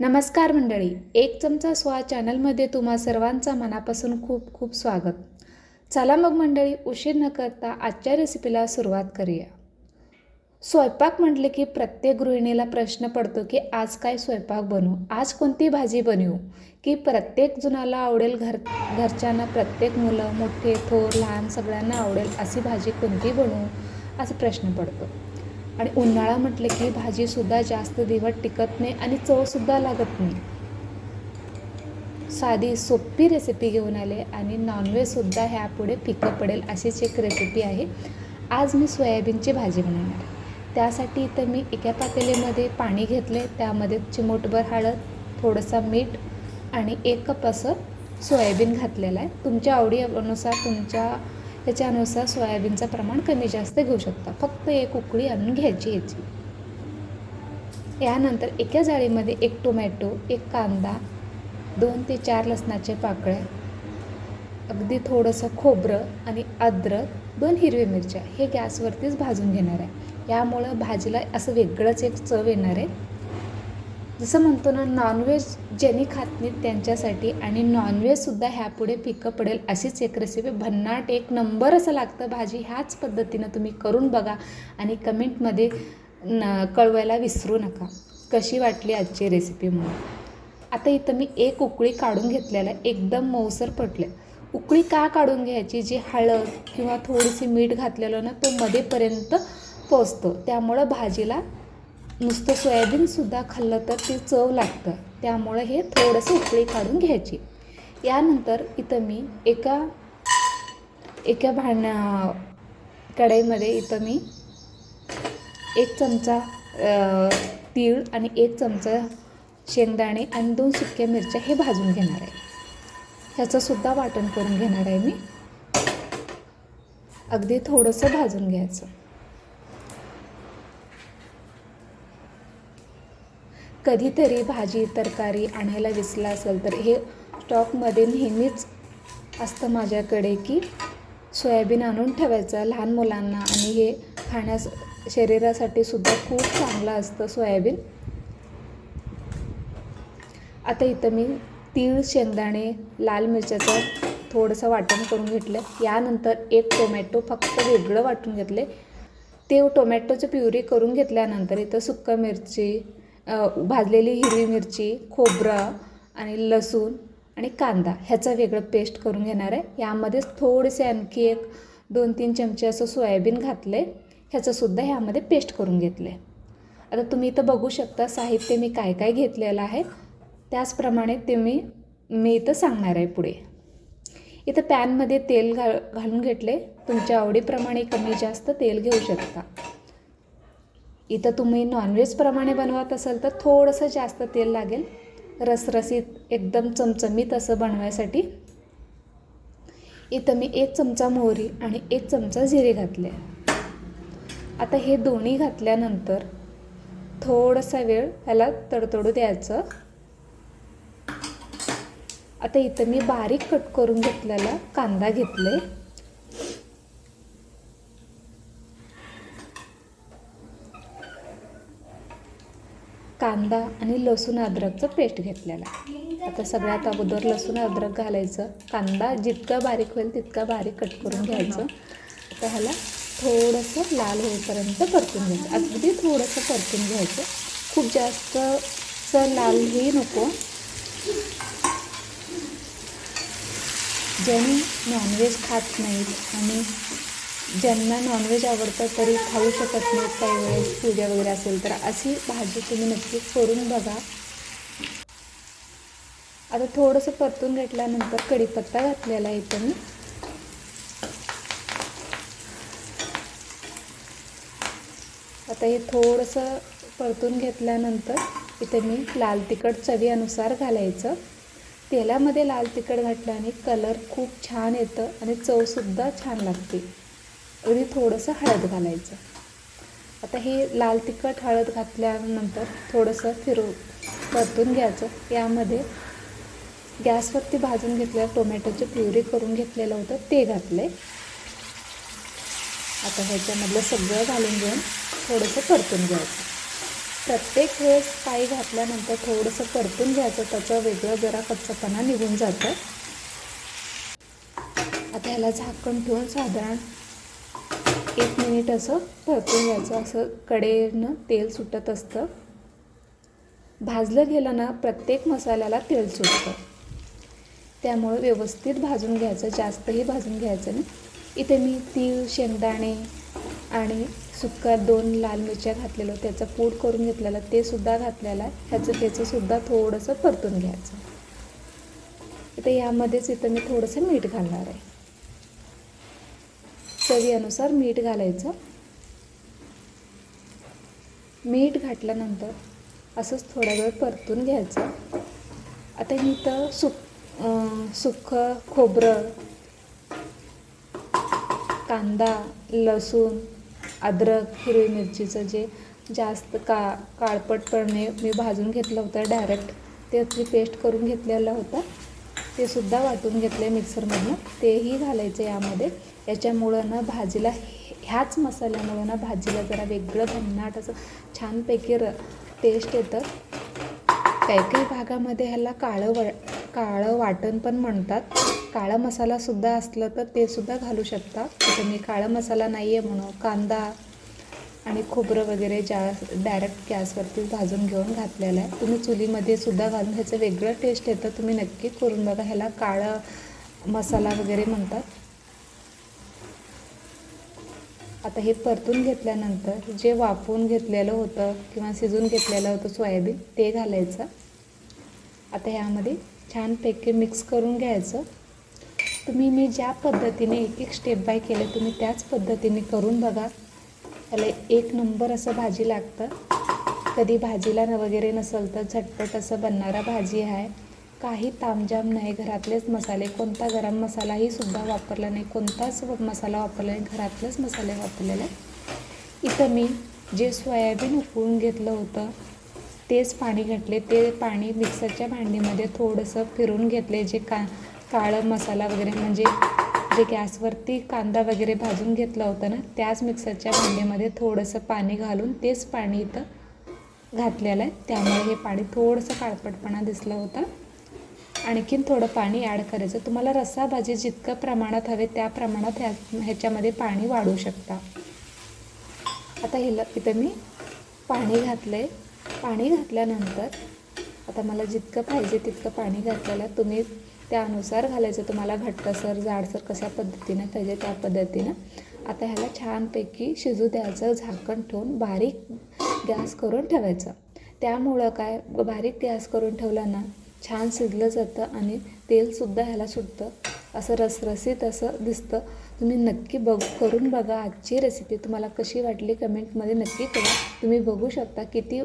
नमस्कार मंडळी एक चमचा स्वा चॅनलमध्ये तुम्हा सर्वांचा मनापासून खूप खूप स्वागत. चला मग मंडळी उशीर न करता आजच्या रेसिपीला सुरुवात करूया. स्वयंपाक म्हटले की प्रत्येक गृहिणीला प्रश्न पडतो की आज काय स्वयंपाक बनवू आज कोणती भाजी बनवू? की प्रत्येक जुनाला आवडेल घर घरच्यांना प्रत्येक मुलं मोठे थोर लहान सगळ्यांना आवडेल अशी भाजी कोणती बनवू? असा प्रश्न पडतो. आणि उन्हाळा म्हटलं की भाजीसुद्धा जास्त दिवस टिकत नाही आणि चवसुद्धा लागत नाही. साधी सोपी रेसिपी घेऊन आले आणि नॉनव्हेजसुद्धा ह्यापुढे पिकं पडेल अशीच एक रेसिपी आहे. आज मी सोयाबीनची भाजी बनवणार त्यासाठी इथं मी एका पातेलीमध्ये पाणी घेतले त्यामध्ये चिमूटभर हळद थोडंसं मीठ आणि एक कप असं सोयाबीन घातलेलं आहे. तुमच्या आवडीनुसार तुमच्या त्याच्यानुसार सोयाबीनचं प्रमाण कमी जास्त घेऊ शकता. फक्त एक उकळी आणून घ्यायची ह्याची यानंतर एका जाळीमध्ये एक टोमॅटो एक कांदा दोन ते चार लसणाचे पाकळे अगदी थोडंसं खोबरं आणि अद्रक दोन हिरवी मिरच्या हे गॅसवरतीच भाजून घेणार आहे. यामुळं भाजीला असं वेगळंच एक चव येणार आहे. जसं म्हणतो ना नॉनव्हेज ज्यांनी खात नाहीत त्यांच्यासाठी आणि नॉनव्हेजसुद्धा ह्यापुढे पिकं पडेल अशीच एक रेसिपी भन्नाट एक नंबर असं लागतं भाजी ह्याच पद्धतीनं तुम्ही करून बघा आणि कमेंटमध्ये न कळवायला विसरू नका. कशी वाटली आजची रेसिपी म्हणून? आता इथं मी एक उकळी काढून घेतलेला आहे एकदम मऊसर पटल्या उकळी का काढून घ्यायची? जी हळद किंवा थोडीशी मीठ घातलेलं ना तो मध्येपर्यंत पोचतो. त्यामुळं भाजीला नुसतं सोयाबीनसुद्धा खाल्लं तर ते चव लागतं. त्यामुळं हे थोडंसं उकळी काढून घ्यायची. यानंतर इथं मी एका एका भांड्या कढईमध्ये इथं मी एक चमचा तीळ आणि एक चमचा शेंगदाणे आणि दोन सुक्या मिरच्या हे भाजून घेणार आहे. ह्याचंसुद्धा वाटण करून घेणार आहे मी. अगदी थोडंसं भाजून घ्यायचं. कधीतरी भाजी तरकारी आणायला विसला असेल तर हे स्टॉकमध्ये नेहमीच असतं माझ्याकडे की सोयाबीन आणून ठेवायचं लहान मुलांना आणि हे खाण्यास शरीरासाठी सुद्धा खूप चांगलं असतं सोयाबीन. आता इथं मी तीळ शेंगदाणे लाल मिरच्याचं थोडंसं वाटण करून घेतलं. यानंतर एक टोमॅटो फक्त वेगळं वाटून घेतले. ते टोमॅटोचं प्युरी करून घेतल्यानंतर इथं सुक्का मिरची भाजलेली हिरवी मिरची खोबरं आणि लसूण आणि कांदा ह्याचा वेगळं पेस्ट करून घेणार आहे. यामध्येच थोडेसे आणखी एक दोन तीन चमचे असं सोयाबीन घातले ह्याचंसुद्धा ह्यामध्ये पेस्ट करून घेतले आता तुम्ही इथं बघू शकता साहित्य मी काय काय घेतलेलं आहे. त्याचप्रमाणे ते मी मी इथं सांगणार आहे पुढे. इथं पॅनमध्ये तेल घा घालून घेतले तुमच्या आवडीप्रमाणे कमी जास्त तेल घेऊ शकता. इथं तुम्ही नॉनव्हेजप्रमाणे बनवत असाल तर थोडंसं जास्त तेल लागेल. रसरसीत एकदम चमचमीत असं बनवायसाठी. इथं मी एक चमचा मोहरी आणि एक चमचा जिरे घातले. आता हे दोन्ही घातल्यानंतर थोडासा वेळ ह्याला तडतडू द्यायचं. आता इथं मी बारीक कट करून घेतलेला कांदा घेतले. कांदा आणि लसूण अद्रकचं पेस्ट घेतलेला आता सगळ्यात अगोदर लसूण अद्रक घालायचं. कांदा जितका बारीक होईल तितका बारीक कट करून घ्यायचं. आता ह्याला थोडंसं लाल होईपर्यंत परतून घ्यायचं. अगदी थोडंसं परतून घ्यायचं. खूप जास्त लालही नको. ज्यांनी नॉनव्हेज खात नाहीत आणि ज्यांना नॉनव्हेज आवडतं तरी खाऊ शकत नाहीत काही वेळेस पूजा वगैरे असेल तर अशी भाजी तुम्ही नक्की करून बघा. आता थोडंसं परतून घेतल्यानंतर कढीपत्ता घातलेला आहे इथं मी. आता हे थोडंसं परतून घेतल्यानंतर इथे मी लाल तिखट चवीनुसार घालायचं. तेलामध्ये लाल तिखट घातल्याने कलर खूप छान येतं आणि चवसुद्धा छान लागते. अगदी थोडंसं हळद घालायचं. आता हे लाल तिखट हळद घातल्यानंतर थोडंसं फिरव परतून घ्यायचं. यामध्ये गॅसवरती भाजून घेतलेलं टोमॅटोची प्युरी करून घेतलेलं होतं ते घातले आता ह्याच्यामधलं सगळं घालून घेऊन थोडंसं परतून घ्यायचं. प्रत्येक वेळेस पाई घातल्यानंतर थोडंसं परतून घ्यायचं त्याचं वेगळं जरा कच्चपणा निघून जातं. आता ह्याला झाकण ठेवून साधारण एक मिनिट असं परतून घ्यायचं. असं कडेनं तेल सुटत असतं. भाजलं गेलं ना प्रत्येक मसाल्याला तेल सुटतं. त्यामुळं व्यवस्थित भाजून घ्यायचं जास्तही भाजून घ्यायचं नाही. इथे मी तीळ शेंगदाणे आणि सुक्का दोन लाल मिरच्या घातलेलं त्याचं पूड करून घेतलेलं ते सुद्धा घातलेलं आहे. ह्याचं त्याचं सुद्धा थोडंसं परतून घ्यायचं. इथे यामध्येच इथं मी थोडंसं मीठ घालणार आहे. चवीनुसार मीठ घालायचं. मीठ घातल्यानंतर असंच थोडा वेळ परतून घ्यायचं. आता मी तर सुक सुखं खोबरं कांदा लसूण अद्रक हिरवी मिरचीचं जे जास्त का काळपटपणे मी भाजून घेतलं होतं. डायरेक्ट त्याची पेस्ट करून घेतलेलं होतं. ते सुद्धा वाटून घेतलं आहे मिक्सरमधून. तेही घालायचं यामध्ये. याच्यामुळं ना भाजीला ह्याच मसाल्यामुळं ना भाजीला जरा वेगळं भन्नाट असं छानपैकी र टेस्ट येतं. काही काही भागामध्ये ह्याला काळं व काळं वाटण पण म्हणतात. काळा मसालासुद्धा असलं तर ते सुद्धा घालू शकता. तर मी काळा मसाला नाही आहे म्हणून कांदा आणि खोबरं वगैरे जा डायरेक्ट गॅसवरती भाजून घेऊन घातलेलं आहे. तुम्ही चुलीमध्ये सुद्धा घालून ह्याचं वेगळं टेस्ट येतं. तुम्ही नक्की करून बघा. ह्याला काळं मसाला वगैरे म्हणतात. आता हे परतून घेतल्यानंतर जे वाफवून घेतलेलं होतं किंवा शिजून घेतलेलं होतं सोयाबीन ते घालायचं. आता ह्यामध्ये छानपैकी मिक्स करून घ्यायचं. तुम्ही मी ज्या पद्धतीने एक एक स्टेप बाय केले तुम्ही त्याच पद्धतीने करून बघा. त्याला एक नंबर असं भाजी लागतं. कधी भाजीला न वगैरे नसेल तर झटपट असं बनणारा भाजी आहे. काही तामजाम नाही घरातलेच मसाले. कोणता गरम मसालाही सुद्धा वापरला नाही. कोणताच मसाला वापरला नाही. घरातलेच मसाले वापरलेले. इथं मी जे सोयाबीन उकळून घेतलं होतं तेच पाणी घातले. ते पाणी मिक्सरच्या भांडीमध्ये थोडंसं फिरून घेतले. जे का काळं मसाला वगैरे म्हणजे जे गॅसवरती कांदा वगैरे भाजून घेतला होता ना त्याच मिक्सरच्या भांड्यामध्ये थोडंसं पाणी घालून तेच पाणी इथं घातलेलं आहे. त्यामुळे हे पाणी थोडंसं काळपटपणा दिसलं होतं. आणखीन थोडं पाणी ॲड करायचं. तुम्हाला रस्सा भाजी जितकं प्रमाणात हवे त्या प्रमाणात ह्या ह्याच्यामध्ये पाणी वाढू शकता. आता हिला इथं मी पाणी घातलं आहे पाणी घातल्यानंतर आता मला जितकं पाहिजे तितकं पाणी घातलेलं आहे तुम्ही त्यानुसार घालायचं. तुम्हाला घट्टसर जाडसर कशा पद्धतीनं पाहिजे त्या पद्धतीनं. आता ह्याला छानपैकी शिजू द्यायचं झाकण ठेवून बारीक गॅस करून ठेवायचं. त्यामुळं काय? बारीक गॅस करून ठेवलं ना छान शिजलं जातं आणि तेलसुद्धा ह्याला सुटतं. असं रसरसीत असं दिसतं. तुम्ही नक्की बघ करून बघा आजची रेसिपी तुम्हाला कशी वाटली कमेंटमध्ये नक्की करा तुम्ही बघू शकता किती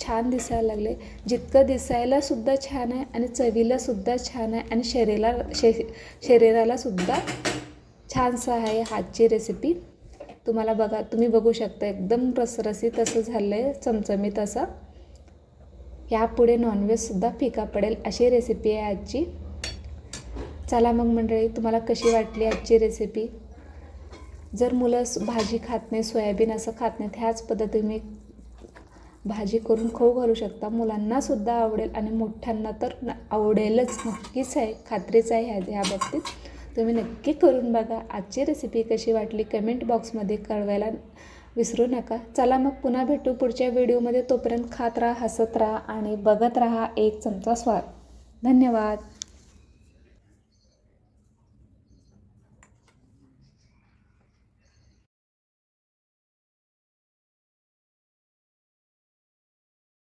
छान दिसायला लागले. जितकं दिसायला सुद्धा छान आहे आणि चवीला सुद्धा छान आहे आणि शरीराला शे शरीराला सुद्धा छानसं आहे आजची रेसिपी तुम्हाला बघा तुम्ही बघू शकता एकदम रसरसीत असं झालं आहे चमचमीत असं. यापुढे नॉनव्हेजसुद्धा फिका पडेल अशी रेसिपी आहे आजची. चला मग मंडळी तुम्हाला कशी वाटली आजची रेसिपी जर मुलं भाजी खात नाही सोयाबीन असं खात नाहीत ह्याच पद्धतीने भाजी करून खाऊ घालू शकता. मुलांनासुद्धा आवडेल आणि मोठ्यांना तर आवडेलच. नक्कीच आहे खात्रीच आहे ह्या ह्या बाबतीत. तुम्ही नक्की करून बघा आजची रेसिपी कशी वाटली. कमेंट बॉक्समध्ये कळवायला विसरू नका. चला मग पुन्हा भेटू पुढच्या व्हिडिओमध्ये तोपर्यंत खात राहा हसत राहा आणि बघत राहा. एक चमचा स्वाद. धन्यवाद.